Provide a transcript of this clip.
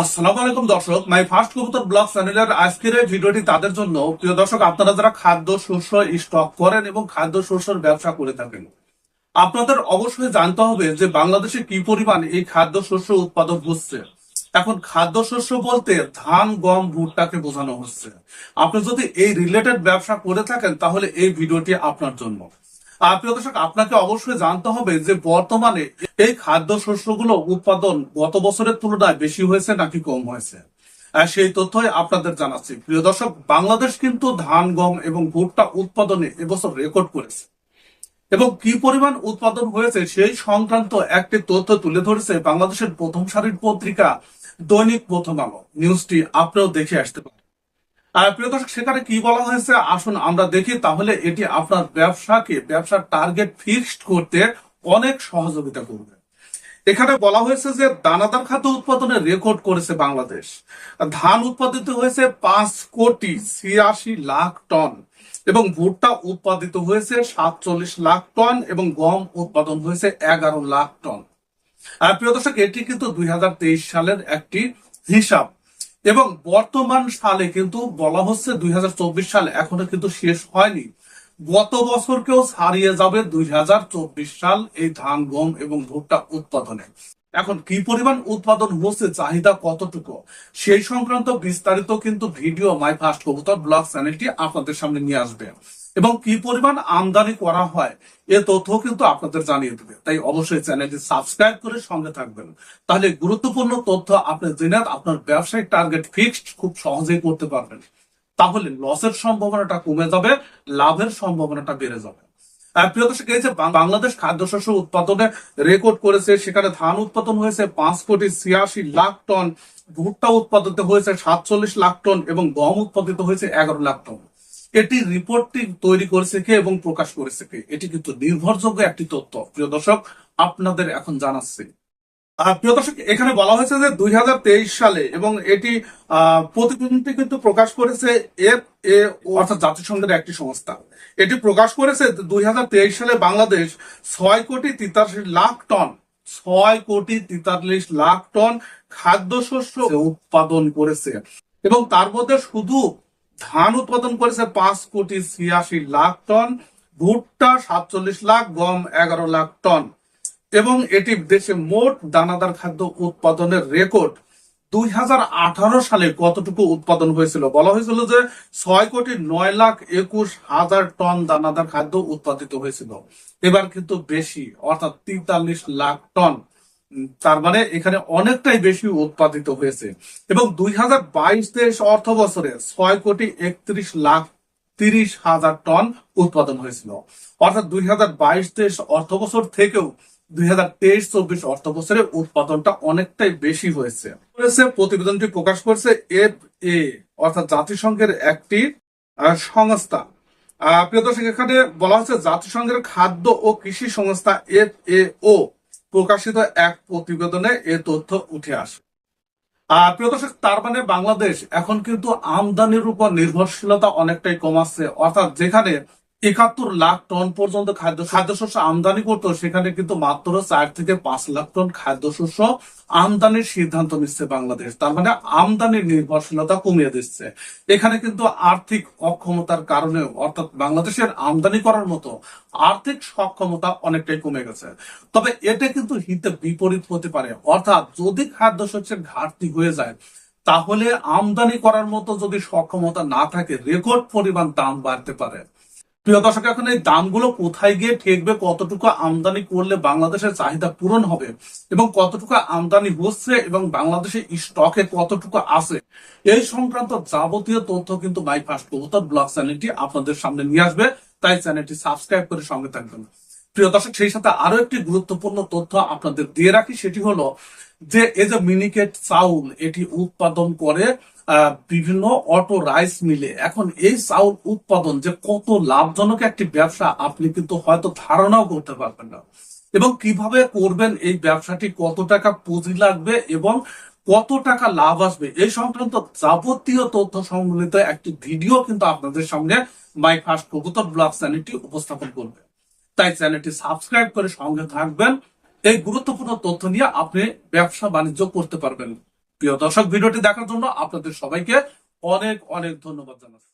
আসসালামু আলাইকুম দর্শক মাই ফার্স্ট কবুতর ব্লগ চ্যানেলের আজকের এই ভিডিওটি তাদের জন্য। প্রিয় দর্শক, আপনারা যারা খাদ্য শস্য স্টক করেন এবং খাদ্য শস্যের ব্যবসা করে থাকেন, আপনাদের অবশ্যই জানতে হবে যে বাংলাদেশে কি পরিমাণ এই খাদ্য শস্য উৎপাদন হচ্ছে। এখন খাদ্য শস্য বলতে ধান, গম, ভুট্টাকে বোঝানো হচ্ছে। আপনি যদি এই রিলেটেড ব্যবসা করে থাকেন, তাহলে এই ভিডিওটি আপনার জন্য। প্রিয় দর্শক, আপনাকে অবশ্যই জানতে হবে যে বর্তমানে এই খাদ্য শস্যগুলো উৎপাদন গত বছরের তুলনায় বেশি হয়েছে নাকি কম হয়েছে? সেই তথ্যই আপনাদের জানাচ্ছি। প্রিয় দর্শক, বাংলাদেশ কিন্তু ধান, গম এবং ভুট্টা উৎপাদনে এবছর রেকর্ড করেছে। এবং কি পরিমাণ উৎপাদন হয়েছে সেই সংক্রান্ত একটি তথ্য তুলে ধরেছে বাংলাদেশের প্রথম সারির পত্রিকা দৈনিক প্রথম আলো। নিউজটি আপনিও দেখে আসতে পারেন। প্রিয় দর্শক, সেখানে কি বলা হয়েছে? আসুন আমরা দেখি। তাহলে এটি আপনার ব্যবসাকে, ব্যবসার টার্গেট ফিক্সড করতে অনেক সহযোগিতা করবে। এখানে বলা হয়েছে যে দানাদার খাদ্য উৎপাদনে রেকর্ড করেছে বাংলাদেশ। ধান উৎপাদিত হয়েছে পাঁচ কোটি ছিয়াশি লাখ টন এবং ভুট্টা উৎপাদিত হয়েছে সাতচল্লিশ লাখ টন এবং গম উৎপাদন হয়েছে এগারো লাখ টন। আর প্রিয় দর্শক, এটি কিন্তু দুই হাজার তেইশ সালের একটি হিসাব। এবং বর্তমান সালে কিন্তু বলা হচ্ছে দুই সাল, এখনও কিন্তু শেষ হয়নি। গত বছরকেও ছাড়িয়ে যাবে দুই হাজার চব্বিশ সাল এই ধান, গম এবং ভুট্টা উৎপাদনে। এখন কি পরিমাণ উৎপাদন হচ্ছে, চাহিদা কতটুকু? সেই সংক্রান্ত বিস্তারিত কিন্তু ভিডিও মাই ফার্স্ট কবুতর ব্লগ চ্যানেলটি আপনাদের সামনে নিয়ে আসবে। এবং কি পরিমাণ আমদানি করা হয়, এ তথ্য কিন্তু আপনাদের জানিয়ে দেবে। তাই অবশ্যই চ্যানেলটি সাবস্ক্রাইব করে সঙ্গে থাকবেন। তাহলে গুরুত্বপূর্ণ তথ্য আপনি জেনে আপনার ব্যবসায়িক টার্গেট ফিক্সড খুব সহজেই করতে পারবেন। তাহলে লসের সম্ভাবনাটা কমে যাবে, লাভের সম্ভাবনাটা বেড়ে যাবে। প্রিয় দর্শক, এই যে বাংলাদেশ খাদ্যশস্য উৎপাদনে রেকর্ড করেছে, সেখানে ধান উৎপাদন হয়েছে পাঁচ কোটি ছিয়াশি লাখ টন, ভুট্টা উৎপাদিত হয়েছে সাতচল্লিশ লাখ টন এবং গম উৎপাদিত হয়েছে এগারো লাখ টন। এটি রিপোর্টটি তৈরি করেছে কে এবং প্রকাশ করেছে কে? এটি কিন্তু নির্ভরযোগ্য একটি তথ্য। প্রিয় দর্শক, আপনাদের এখন জানাচ্ছি। প্রিয় দর্শক, এখানে বলা হয়েছে যে দুই হাজার তেইশ সালে এবং এটি প্রতিবেদনটি কিন্তু প্রকাশ করেছে এফ এ অর্থাৎ জাতিসংঘের একটি সংস্থা। এটি প্রকাশ করেছে দুই হাজার তেইশ সালে বাংলাদেশ ছয় কোটি তিতাশি লাখ টন, ছয় কোটি তেতাল্লিশ লাখ টন খাদ্যশস্য উৎপাদন করেছে। এবং তার মধ্যে শুধু ধান উৎপাদন করেছে পাঁচ কোটি ছিয়াশি লাখ টন, ভুট্টা সাতচল্লিশ লাখ, গম এগারো লাখ টন। এবং এটি দেশে মোট দানাদার খাদ্য উৎপাদনের রেকর্ড। দুই হাজার আঠারো সালে কতটুকু উৎপাদন হয়েছিল? বলা হয়েছিল যে ছয় কোটি নয় লাখ একুশ হাজার টন দানাদার খাদ্য উৎপাদিত হয়েছিল। এবার কিন্তু বেশি, অর্থাৎ তেতাল্লিশ লাখ টন। তার মানে এখানে অনেকটাই বেশি উৎপাদিত হয়েছে। এবং দুই হাজার বাইশ তেইশ অর্থ বছরে ছয় কোটি একত্রিশ লাখ তিরিশ হাজার টন উৎপাদন হয়েছিল। অর্থাৎ দুই হাজার বাইশ তেইশ অর্থ বছর থেকেও দুই হাজার তেইশ চব্বিশ অর্থ বছরে উৎপাদনটা অনেকটাই বেশি হয়েছে। প্রতিবেদনটি প্রকাশ করেছে এফ এ অর্থাৎ জাতিসংঘের একটি সংস্থা। প্রিয় এখানে বলা হচ্ছে জাতিসংঘের খাদ্য ও কৃষি সংস্থা এফ এ ও প্রকাশিত এক প্রতিবেদনে এ তথ্য উঠে আসে। আর প্রিয় দর্শক, তার মানে বাংলাদেশ এখন কিন্তু আমদানির উপর নির্ভরশীলতা অনেকটাই কমাচ্ছে। অর্থাৎ যেখানে একাত্তর লাখ টন পর্যন্ত খাদ্য খাদ্যশস্য আমদানি করতো সেখানে কিন্তু মাত্র চার থেকে পাঁচ লাখ টন খাদ্যশস্য আমদানির সিদ্ধান্ত নিচ্ছে বাংলাদেশ। তার মানে আমদানির নির্ভরশীলতা কমিয়ে দিচ্ছে। এখানে কিন্তু আর্থিক অক্ষমতার কারণে, অর্থাৎ বাংলাদেশের আমদানি করার মতো আর্থিক সক্ষমতা অনেকটাই কমে গেছে। তবে এটা কিন্তু হিতে বিপরীত হতে পারে। অর্থাৎ যদি খাদ্যশস্যের ঘাটতি হয়ে যায়, তাহলে আমদানি করার মতো যদি সক্ষমতা না থাকে, রেকর্ড পরিমাণ দাম বাড়তে পারে। প্রিয় দর্শক, এখন এই দামগুলো কোথায় গিয়ে ঠেকবে, কতটুকু আমদানি করলে বাংলাদেশের চাহিদা পূরণ হবে এবং কতটুকু আমদানি হচ্ছে এবং বাংলাদেশের স্টকে কতটুকু আছে, এই সংক্রান্ত যাবতীয় তথ্য কিন্তু মাই ফার্স্ট কবুতর ব্লগ চ্যানেলটি আপনাদের সামনে নিয়ে আসবে, তাই চ্যানেলটি সাবস্ক্রাইব করে সঙ্গে থাকবেন। প্রিয় দর্শক, সেই সাথে আরও একটি গুরুত্বপূর্ণ তথ্য আপনাদের দিয়ে রাখি, সেটি হলো যে এই যে মিনিকেট চাউল এটি উৎপাদন করে বিভিন্ন অটো রাইস মিলে এখন এই চাউল উৎপাদন যে কত লাভজনক একটি ব্যবসা, আপনি কিন্তু হয়তো ধারণাও করতে পারবেন না। এবং কীভাবে করবেন এই ব্যবসাটি, কত টাকা পুঁজি লাগবে এবং কত টাকা লাভ আসবে, এই সংক্রান্ত যাবতীয় তথ্য সম্বলিত একটি ভিডিও কিন্তু আপনাদের সামনে মাই ফার্স্ট কবুতর ব্লগ চ্যানেলটি উপস্থাপন করবে। তাই চ্যানেলটি সাবস্ক্রাইব করে সঙ্গে থাকবেন। এই গুরুত্বপূর্ণ তথ্য নিয়ে আপনি ব্যবসা বাণিজ্য করতে পারবেন। প্রিয় দর্শক ভিডিওটি দেখার জন্য আপনাদের সবাইকে অনেক অনেক ধন্যবাদ জানাচ্ছি।